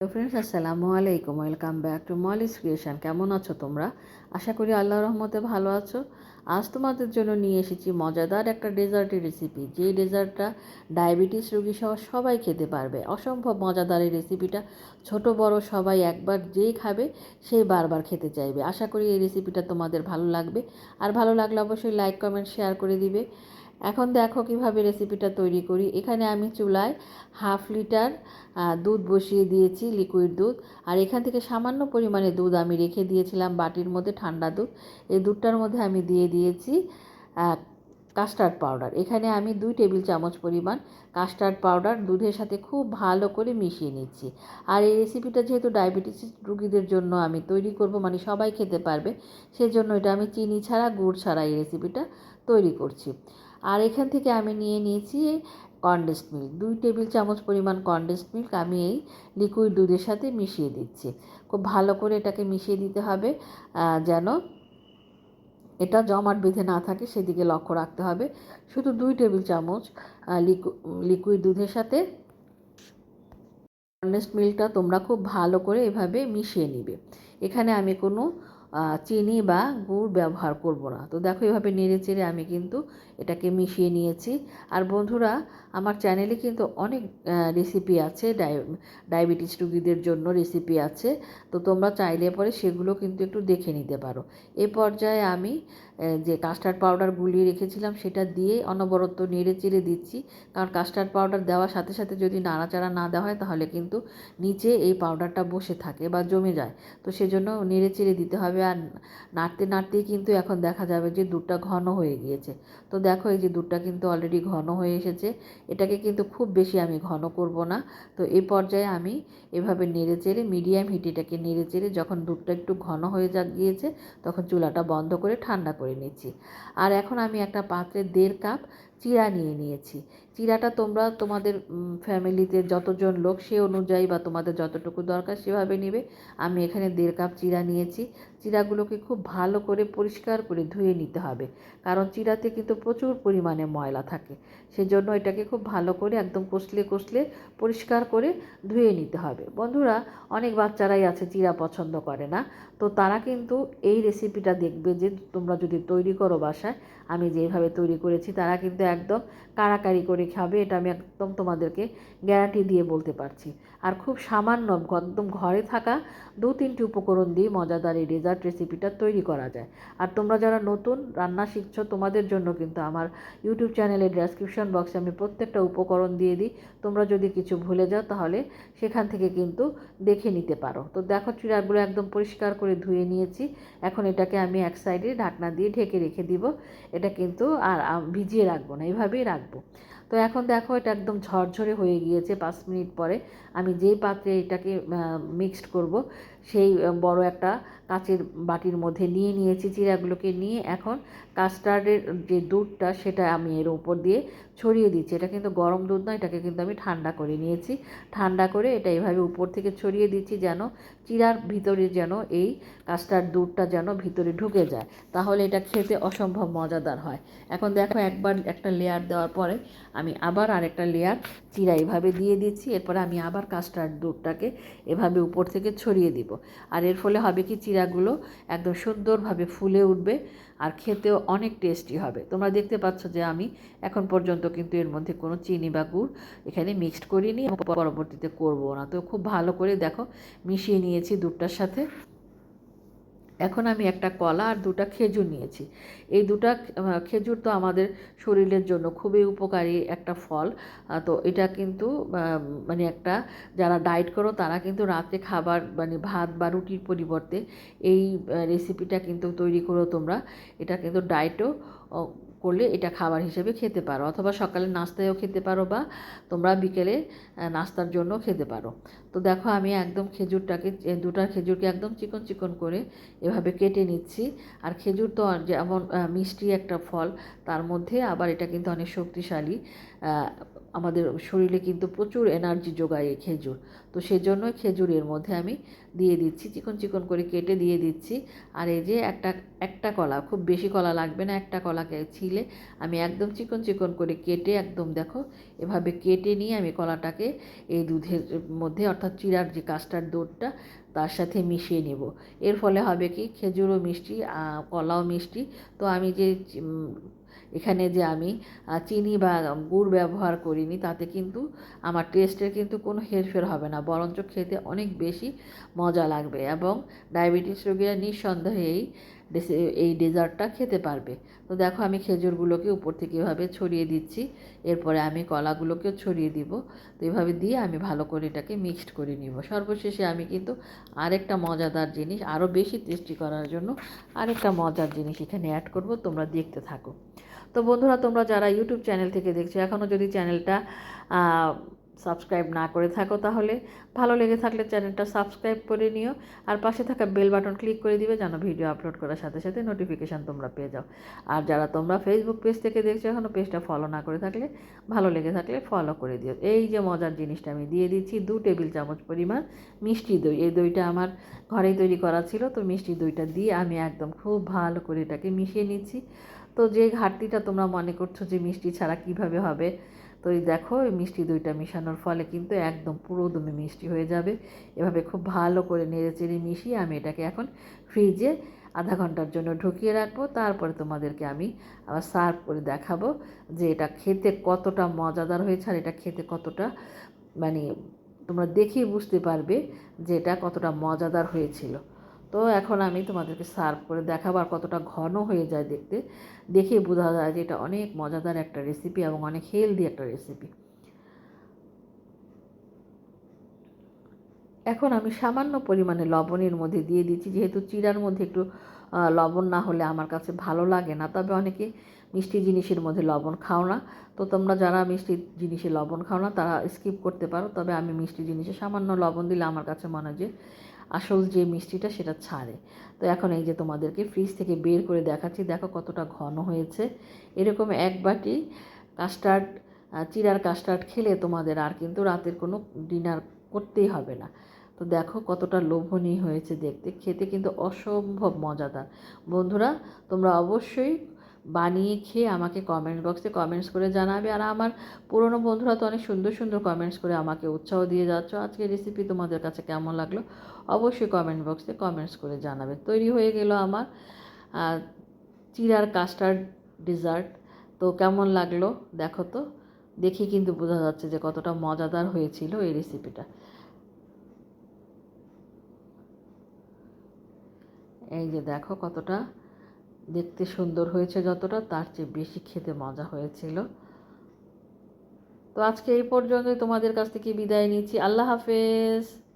Hello friends আসসালামু আলাইকুম। Welcome back to Molly's creation কেমন আছো তোমরা? আশা করি আল্লাহ রহমতে ভালো আছো। আজ তোমাদের জন্য নিয়ে এসেছি মজাদার একটা ডেজার্টের রেসিপি যে ডেজার্টটা ডায়াবেটিস রোগী সহ সবাই খেতে পারবে। অসম্ভব মজাদার এই রেসিপিটা ছোট, বড় সবাই একবার যেই খাবে সেই বারবার খেতে চাইবে। আশা করি এই রেসিপিটা তোমাদের ভালো লাগবে। আর ভালো লাগলে অবশ্যই লাইক কমেন্ট শেয়ার করে দিবে। এখন দেখো কীভাবে রেসিপিটা তৈরি করি। এখানে আমি চুলায় হাফ লিটার দুধ বসিয়ে দিয়েছি লিকুইড দুধ। আর এখান থেকে সামান্য পরিমাণে দুধ আমি রেখে দিয়েছিলাম বাটির মধ্যে ঠান্ডা দুধ। এই দুধটার মধ্যে আমি দিয়ে দিয়েছি কাস্টার্ড পাউডার এখানে আমি দুই টেবিল চামচ পরিমাণ কাস্টার্ড পাউডার দুধের সাথে খুব ভালো করে মিশিয়ে নিচ্ছি। আর এই রেসিপিটা যেহেতু ডায়াবেটিস রুগীদের জন্য আমি তৈরি করব মানে সবাই খেতে পারবে, সেজন্য এটা আমি চিনি ছাড়া, গুড় ছাড়া এই রেসিপিটা তৈরি করছি। আর এখান থেকে আমি নিয়ে নিয়েছি কনডেন্সড মিল্ক। দুই টেবিল চামচ পরিমাণ কনডেন্সড মিল্ক আমি এই লিকুইড দুধের সাথে মিশিয়ে দিচ্ছি। খুব ভালো করে এটাকে মিশিয়ে দিতে হবে যেন এটা জমাট বেঁধে না থাকে, সেদিকে লক্ষ্য রাখতে হবে। শুধু দুই টেবিল চামচ লিকুইড দুধের সাথে কনডেন্সড মিল্কটা তোমরা খুব ভালো করে এভাবে মিশিয়ে নিবে। এখানে আমি কোনো চিনি বা গুড় ব্যবহার করব না। তো দেখো এভাবে নেড়ে চেড়ে আমি কিন্তু এটাকে মিশিয়ে নিয়েছি। আর বন্ধুরা, আমার চ্যানেলে কিন্তু অনেক রেসিপি আছে ডায়াবেটিস রুগীদের জন্য রেসিপি আছে। তো তোমরা চাইলে পরে সেগুলো কিন্তু একটু দেখে নিতে পারো। এ পর্যায়ে আমি যে কাস্টার্ড পাউডার গুলিয়ে রেখেছিলাম সেটা দিয়ে অনবরত নেড়ে চেড়ে দিচ্ছি। কারণ কাস্টার্ড পাউডার দেওয়ার সাথে সাথে যদি নাড়াচাড়া না দেওয়া হয়, তাহলে কিন্তু নিচে এই পাউডারটা বসে থাকে বা জমে যায়। তো সেজন্য নেড়ে চেড়ে দিতে হবে। আর নাড়তে, নাড়তেই কিন্তু এখন দেখা যাবে যে দুধটা ঘন হয়ে গিয়েছে। তো দেখো এই যে দুধটা কিন্তু অলরেডি ঘন হয়ে এসেছে। এটাকে কিন্তু খুব বেশি আমি ঘন করব না। তো এই পর্যায়ে আমি এভাবে নেড়ে চেড়ে মিডিয়াম হিট এটাকে নেড়ে চেড়ে যখন দুধটা একটু ঘন হয়ে যা, গিয়েছে, তখন চুলাটা বন্ধ করে ঠান্ডা করে নিচ্ছি। আর এখন আমি একটা পাত্রে দেড় কাপ চিরা নিয়ে নিয়েছি। চিরাটা তোমরা তোমাদের ফ্যামিলিতে যতজন লোক সে অনুযায়ী বা তোমাদের যতটুকু দরকার সেভাবে নেবে। আমি এখানে দেড় কাপ চিরা নিয়েছি। চিরাগুলোকে খুব ভালো করে পরিষ্কার করে ধুয়ে নিতে হবে। কারণ চিরাতে কিন্তু প্রচুর পরিমাণে ময়লা থাকে। সেজন্য এটাকে খুব ভালো করে একদম কষলে কষলে পরিষ্কার করে ধুয়ে নিতে হবে। বন্ধুরা, অনেক বাচ্চারাই আছে চিরা পছন্দ করে না। তো তারা কিন্তু এই রেসিপিটা দেখবে যে তোমরা যদি তৈরি করো বাসায়, আমি যেভাবে তৈরি করেছি তারা কিন্তু একদম কাড়াকাড়ি করে খাবে, এটা আমি একদম তোমাদেরকে গ্যারান্টি দিয়ে বলতে পারছি। আর খুব সামান্য একদম ঘরে থাকা দু তিনটি উপকরণ দিয়ে মজাদার এই ডেজার্ট রেসিপিটা তৈরি করা যায়। আর তোমরা যারা নতুন রান্না শিখছো, তোমাদের জন্য কিন্তু আমার ইউটিউব চ্যানেলের ডেসক্রিপশন বক্সে আমি প্রত্যেকটা উপকরণ দিয়ে দিই। তোমরা যদি কিছু ভুলে যাও, তাহলে সেখান থেকে কিন্তু দেখে নিতে পারো। তো দেখো চিড়াগুলো একদম পরিষ্কার করে ধুয়ে নিয়েছি। এখন এটাকে আমি এক সাইডে ঢাকনা দিয়ে ঢেকে রেখে দিব। এটা কিন্তু আর ভিজিয়ে রাখব না, এভাবেই রাখব। তো এখন দেখো এটা একদম ঝরঝরে হয়ে গিয়েছে পাঁচ মিনিট পরে। আমি যেই পাত্রে এটাকে মিক্সড করব, সেই বড় একটা কাঁচের বাটির মধ্যে নিয়ে নিয়েছি চিড়াগুলোকে নিয়ে। এখন কাস্টার্ডের যে দুধটা, সেটা আমি এর উপর দিয়ে ছড়িয়ে দিচ্ছি। এটা কিন্তু গরম দুধ নয়, এটাকে কিন্তু আমি ঠান্ডা করে নিয়েছি। ঠান্ডা করে এটা এইভাবে উপর থেকে ছড়িয়ে দিচ্ছি যেন চিরার ভিতরে যেন এই কাস্টার্ড দুধটা যেন ভিতরে ঢুকে যায়। তাহলে এটা খেতে অসম্ভব মজাদার হয়। এখন দেখো একবার একটা লেয়ার দেওয়ার পরে আমি আবার আরেকটা লেয়ার চিরা এভাবে দিয়ে দিচ্ছি, এরপরে আমি আবার কাস্টার্ড দুধটাকে এভাবে উপর থেকে ছড়িয়ে দিব। আর এর ফলে হবে কি, চিরাগুলো একদম সুন্দরভাবে ফুলে উঠবে আর খেতেও অনেক টেস্টি হবে। তোমরা দেখতে পাচ্ছ যে আমি এখন পর্যন্ত কিন্তু এর মধ্যে কোনো চিনি বা গুড় এখানে মিক্সড করিনি, পরবর্তীতে করব না। তো খুব ভালো করে দেখো, মিশিয়ে নিয়েছি দুধটার সাথে। এখন আমি একটা কলা আর দুটা খেজুর নিয়েছি। এই দুটা খেজুর তো আমাদের শরীরের জন্য খুবই উপকারী একটা ফল। তো এটা কিন্তু মানে একটা, যারা ডায়েট করো তারা কিন্তু রাতে খাবার মানে ভাত বা রুটির পরিবর্তে এই রেসিপিটা কিন্তু তৈরি করো তোমরা। এটা কিন্তু ডায়েটও করলে এটা খাবার হিসেবে খেতে পারো। অথবা সকালে নাস্তায়ও খেতে পারো বা তোমরা বিকেলে নাস্তার জন্য খেতে পারো। তো দেখো আমি একদম খেজুরটাকে দুটা খেজুরকে একদম চিকন চিকন করে এভাবে কেটে নিচ্ছি। আর খেজুর তো যেমন মিষ্টি একটা ফল, তার মধ্যে আবার এটা কিন্তু অনেক শক্তিশালী। আমাদের শরীরে কিন্তু প্রচুর এনার্জি যোগায় এই খেজুর। তো সেজন্য খেজুরের মধ্যে আমি দিয়ে দিচ্ছি, চিকন চিকন করে কেটে দিয়ে দিচ্ছি। আর এই যে একটা একটা কলা, খুব বেশি কলা লাগবে না, একটা কলাকে ছিলে আমি একদম চিকন চিকন করে কেটে একদম দেখো, এভাবে কেটে নিয়ে আমি কলাটাকে এই দুধের মধ্যে অর্থাৎ চিরার যে কাস্টার্ড দুধটা, তার সাথে মিশিয়ে নেব। এর ফলে হবে কি? খেজুরও মিষ্টি কলাও মিষ্টি। তো আমি যে এখানে যে আমি চিনি বা গুড় ব্যবহার করিনি, তাতে কিন্তু আমার টেস্টের কিন্তু কোনো হেরফের হবে না। বরঞ্চ খেতে অনেক বেশি মজা লাগবে এবং ডায়াবেটিস রোগীরা নিঃসন্দেহে এই এই ডেজার্টটা খেতে পারবে। তো দেখো আমি খেজুরগুলোকে উপর থেকে এভাবে ছড়িয়ে দিচ্ছি। এরপরে আমি কলাগুলোকেও ছড়িয়ে দিব। তো এভাবে দিয়ে আমি ভালো করে এটাকে মিক্সড করে নিব। সর্বশেষে আমি কিন্তু আরেকটা মজাদার জিনিস, আরও বেশি টেস্টি করার জন্য আরেকটা মজার জিনিস এখানে অ্যাড করব। তোমরা দেখতে থাকো। তো বন্ধুরা, তোমরা যারা ইউটিউব চ্যানেল থেকে দেখছ এখনও যদি চ্যানেলটা সাবস্ক্রাইব না করে থাকো তাহলে, ভালো লেগে থাকলে চ্যানেলটা সাবস্ক্রাইব করে নিও, আর পাশে থাকা বেল বাটন ক্লিক করে দিবে যেন ভিডিও আপলোড করার সাথে সাথে নোটিফিকেশান তোমরা পেয়ে যাও। আর যারা তোমরা ফেসবুক পেজ থেকে দেখছ এখনও পেজটা ফলো না করে থাকলে, ভালো লেগে থাকলে ফলো করে দিও। এই যে মজার জিনিসটা আমি দিয়ে দিচ্ছি, দু টেবিল চামচ পরিমাণ মিষ্টি দই। এই দইটা আমার ঘরেই তৈরি করা ছিল, তো মিষ্টি দইটা দিয়ে আমি একদম খুব ভালো করে এটাকে মিশিয়ে নিচ্ছি। তো যে ঘাটতিটা তোমরা মনে করছ যে মিষ্টি ছাড়া কীভাবে হবে, তো এই দেখো, এই মিষ্টি দইটা মেশানোর ফলে কিন্তু একদম পুরো দমে মিষ্টি হয়ে যাবে। এভাবে খুব ভালো করে নেড়ে চেড়ে মিশিয়ে আমি এটাকে এখন ফ্রিজে আধা ঘণ্টার জন্য ঢুকিয়ে রাখব। তারপরে তোমাদেরকে আমি আবার সার্ভ করে দেখাবো যে এটা খেতে কতটা মজাদার হয়েছে আর এটা খেতে কতটা মানে তোমরা দেখেই বুঝতে পারবে যে এটা কতটা মজাদার হয়েছিল। তো এখন আমি তোমাদেরকে সার্ভ করে দেখাবো আর কতটা ঘন হয়ে যায় দেখতে। দেখে বোঝা যায় যে এটা অনেক মজাদার একটা রেসিপি এবং অনেক হেলদি একটা রেসিপি এখন আমি সামান্য পরিমাণে লবণের মধ্যে দিয়ে দিচ্ছি, যেহেতু চিড়ার মধ্যে একটু লবণ না হলে আমার কাছে ভালো লাগে না। তবে অনেকে মিষ্টি জিনিসের মধ্যে লবণ খাও না। তো তোমরা যারা মিষ্টি জিনিসে লবণ খাও না, তারা স্কিপ করতে পারো। তবে আমি মিষ্টি জিনিসে সামান্য লবণ দিলে আমার কাছে মনে হয় যে আসল যে মিষ্টিটা সেটা ছাড়ে। তো এখন এই যে তোমাদেরকে ফ্রিজ থেকে বের করে দেখাচ্ছি, দেখো কতটা ঘন হয়েছে। এরকম এক বাটি কাস্টার্ড চিরার কাস্টার্ড খেলে তোমাদের আর কিন্তু রাতের কোনো ডিনার করতেই হবে না। তো দেখো কতটা লোভনীয় হয়েছে দেখতে। খেতে কিন্তু অসম্ভব মজাদার। বন্ধুরা, তোমরা অবশ্যই বানিয়ে খেয়ে আমাকে কমেন্ট বক্সে কমেন্টস করে জানাবে। আর আমার পুরনো বন্ধুরা তো অনেক সুন্দর সুন্দর কমেন্টস করে আমাকে উৎসাহ দিয়ে যাচ্ছ। আজকে রেসিপি তোমাদের কাছে কেমন লাগল? অবশ্যই কমেন্ট বক্সে কমেন্টস করে জানাবে। তৈরি হয়ে গেল আমার চিরার কাস্টার্ড ডেজার্ট তো কেমন লাগল? দেখো তো, দেখে কিন্তু বোঝা যাচ্ছে যে কতটা মজাদার হয়েছিল এই রেসিপিটা এই যে দেখো কতটা দেখতে সুন্দর হয়েছে যতটা, তার চেয়ে বেশি খেতে মজা হয়েছিল। তো আজকে এই পর্যন্তই। তোমাদের কাছ থেকে বিদায় নিচ্ছি। আল্লাহ হাফেজ।